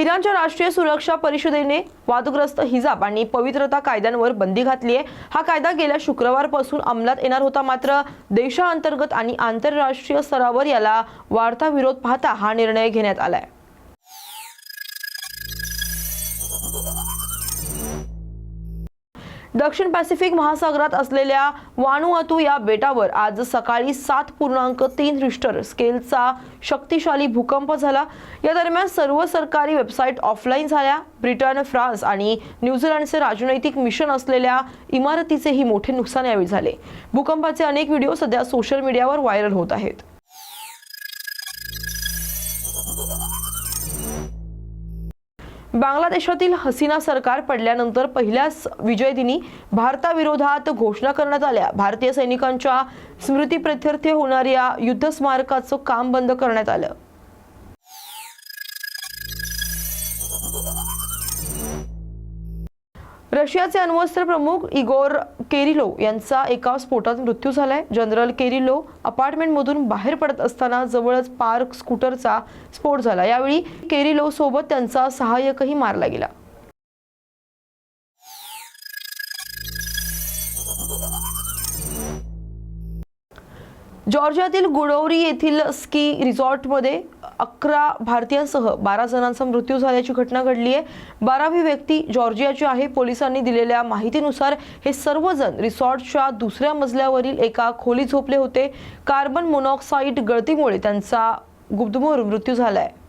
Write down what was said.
इराणच्या राष्ट्रीय सुरक्षा परिषदेने वादग्रस्त हिजाब आणि पवित्रता कायद्यांवर बंदी घातली आहे. हा कायदा गेल्या शुक्रवारपासून अंमलात येणार होता. मात्र देशांतर्गत आणि आंतरराष्ट्रीय स्तरावर याला वाढता विरोध पाहता हा निर्णय घेण्यात आलाय. दक्षिण पॅसिफिक महासागरात असलेल्या वानुआतू या बेटावर आज सकाळी सात पूर्णांक तीन रिश्टर स्केलचा शक्तिशाली भूकंप झाला. या दरम्यान सर्व सरकारी वेबसाईट ऑफलाईन झाल्या. ब्रिटन फ्रान्स आणि न्यूझीलंडचे राजनैतिक मिशन असलेल्या इमारतीचेही मोठे नुकसान यावेळी झाले. भूकंपाचे अनेक व्हिडिओ सध्या सोशल मीडियावर व्हायरल होत आहेत. बांगलादेशातील हसीना सरकार पडल्यानंतर पहिल्याच विजय दिनी भारताविरोधात घोषणा करण्यात आल्या. भारतीय सैनिकांच्या स्मृतीप्रित्यर्थ होणाऱ्या युद्ध स्मारकाचं काम बंद करण्यात आलं. रशियाचे अण्वस्त्र प्रमुख इगोर केरिलो यांचा एका स्फोटात मृत्यू झालाय. जनरल केरिलो अपार्टमेंटमधून बाहेर पडत असताना जवळच पार्क स्कूटरचा स्फोट झाला. यावेळी केरिलो सोबत त्यांचा सहाय्यकही मारला गेला. जॉर्जियातील गुडोरी येथील स्की रिसॉर्टमध्ये अकरा भारतीयांसह बारा जणांचा मृत्यू झाल्याची घटना घडली आहे. बारावी व्यक्ती जॉर्जियाची आहे. पोलिसांनी दिलेल्या माहितीनुसार हे सर्वजण रिसॉर्टच्या दुसऱ्या मजल्यावरील एका खोली झोपले होते. कार्बन मोनॉक्साईड गळतीमुळे त्यांचा गुप्तमोर मृत्यू झाला आहे